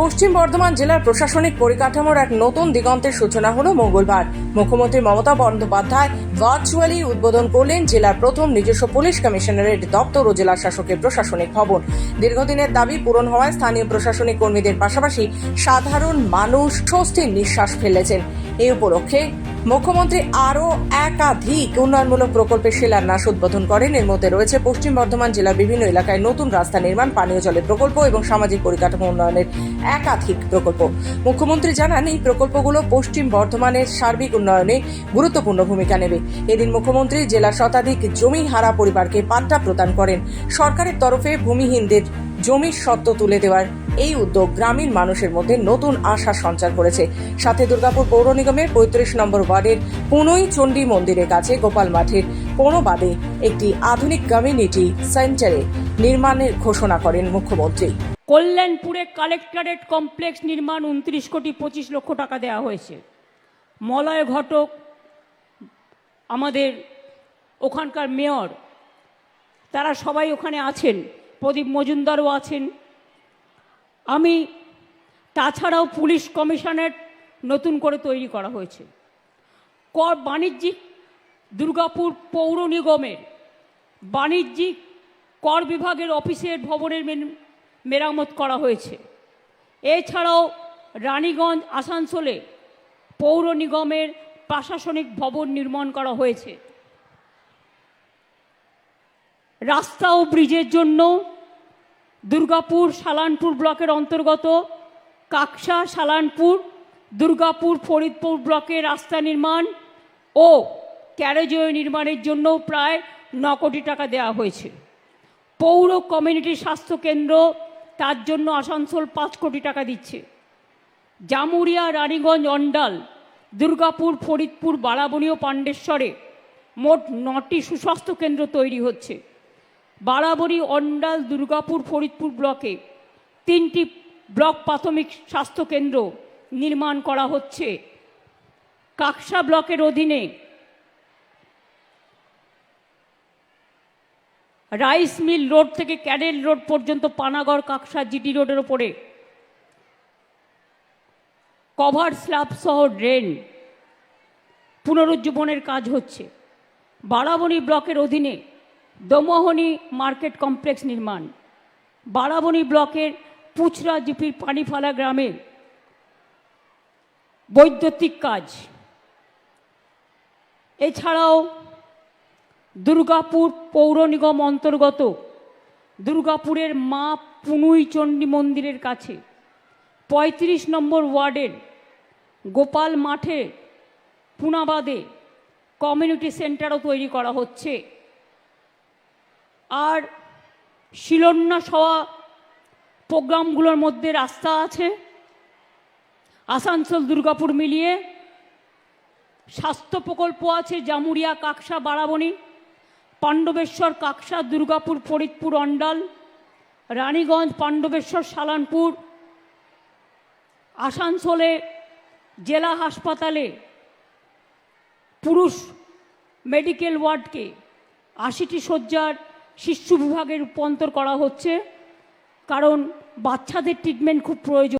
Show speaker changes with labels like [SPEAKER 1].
[SPEAKER 1] পশ্চিম বর্ধমান জেলার প্রশাসনিক পরিকাঠামোর এক নতুন দিগন্তের সূচনা হলো মঙ্গলবার। মুখ্যমন্ত্রী মমতা বন্দ্যোপাধ্যায় ভার্চুয়ালি উদ্বোধন করলেন জেলার প্রথম নিজস্ব পুলিশ কমিশনারেট দপ্তর ও জেলা শাসকের প্রশাসনিক ভবন। দীর্ঘদিনের দাবি পূরণ হওয়ায় স্থানীয় প্রশাসনিক কর্মীদের পাশাপাশি সাধারণ মানুষ স্বস্তির নিঃশ্বাস ফেলেছেন। এই উপলক্ষে মুখ্যমন্ত্রী আরও একাধিক উন্নয়নমূলক প্রকল্পের শিলান্যাস উদ্বোধন করেন। এর মধ্যে রয়েছে পশ্চিম বর্ধমান জেলার বিভিন্ন এলাকায় নতুন রাস্তা নির্মাণ, পানীয় জলের প্রকল্প এবং সামাজিক পরিকাঠামো উন্নয়নের একাধিক প্রকল্প। মুখ্যমন্ত্রী জানান, এই প্রকল্পগুলো পশ্চিম বর্ধমানের সার্বিক উন্নয়নে গুরুত্বপূর্ণ ভূমিকা নেবে। এদিন মুখ্যমন্ত্রী জেলার শতাধিক জমি হারা পরিবারকে পাট্টা প্রদান করেন। সরকারের তরফে ভূমিহীনদের জমির সত্ত্ব তুলে দেওয়ার এই উদ্যোগ গ্রামীণ মানুষের মধ্যে নতুন আশা সঞ্চার করেছে। সাথে দুর্গাপুর পৌর নিগমের পঁয়ত্রিশ নম্বর ওয়ার্ডের পুনই চণ্ডী মন্দিরের কাছে গোপাল মাঠের বাদে একটি আধুনিক কমিউনিটি সেন্টারে নির্মাণের ঘোষণা করেন মুখ্যমন্ত্রী।
[SPEAKER 2] কল্যাণপুরে কালেক্টরেট কমপ্লেক্স নির্মাণ উনত্রিশ কোটি পঁচিশ লক্ষ টাকা দেওয়া হয়েছে। মলয় ঘটক আমাদের ওখানকার মেয়র, তারা সবাই ওখানে আছেন, প্রদীপ মজুমদারও আছেন। আমি তাছাড়াও পুলিশ কমিশনের নতুন করে তৈরি করা হয়েছে। কর বাণিজ্যিক দুর্গাপুর পৌর নিগমের বাণিজ্যিক কর বিভাগের অফিসের ভবনের মেরামত করা হয়েছে। এছাড়াও রানীগঞ্জ, আসানসোলে পৌর নিগমের প্রশাসনিক ভবন নির্মাণ করা হয়েছে। রাস্তা ও ব্রিজের জন্য দুর্গাপুর সালানপুর ব্লকের অন্তর্গত কাকসা সালানপুর, দুর্গাপুর ফরিদপুর ব্লকের রাস্তা নির্মাণ ও ক্যারেজওয়ে নির্মাণের জন্য প্রায় ন কোটি টাকা দেওয়া হয়েছে। পৌর কমিউনিটি স্বাস্থ্য কেন্দ্র তার জন্য আসানসোল পাঁচ কোটি টাকা দিচ্ছে। জামুরিয়া, রানীগঞ্জ, অন্ডাল দুর্গাপুর, ফরিদপুর, বারাবণী ও পাণ্ডেশ্বরে মোট নটি সুস্বাস্থ্য কেন্দ্র তৈরি হচ্ছে। বারাবণী, অন্ডাল, দুর্গাপুর, ফরিদপুর ব্লকে তিনটি ব্লক প্রাথমিক স্বাস্থ্য কেন্দ্র নির্মাণ করা হচ্ছে। কাকসা ব্লকের অধীনে রাইস মিল রোড থেকে ক্যাডেল রোড পর্যন্ত পানাগড় কাকসা জিটি রোডের ওপরে কভার স্ল্যাব সহ ড্রেন পুনরুজ্জীবনের কাজ হচ্ছে। বারাবণী ব্লকের অধীনে দমোহনী মার্কেট কমপ্লেক্স নির্মাণ। বারাবণী ব্লকের পুচরা জিপির পানিফালা গ্রামের বৈদ্যুতিক কাজ। এছাড়াও দুর্গাপুর পৌর নিগম অন্তর্গত দুর্গাপুরের মা পুনুই চণ্ডী মন্দিরের কাছে পঁয়ত্রিশ নম্বর ওয়ার্ডের গোপাল মাঠে, পুনাবাদে কমিউনিটি সেন্টারও তৈরি করা হচ্ছে। আর শিলান্যাস হওয়া প্রোগ্রামগুলোর মধ্যে রাস্তা আছে। আসানসোল, দুর্গাপুর মিলিয়ে স্বাস্থ্য প্রকল্প আছে জামুরিয়া কাকসা, বারাবণী, পাণ্ডবেশ্বর, কাকসা, দুর্গাপুর, ফরিদপুর, অন্ডাল, রানীগঞ্জ, পাণ্ডবেশ্বর, সালানপুর, আসানসোলে জেলা হাসপাতালে পুরুষ মেডিকেল ওয়ার্ডকে আশিটি শয্যার শিশু বিভাগে রূপান্তর করা হচ্ছে। কারণ বাচ্চাদের ট্রিটমেন্ট খুব প্রয়োজন।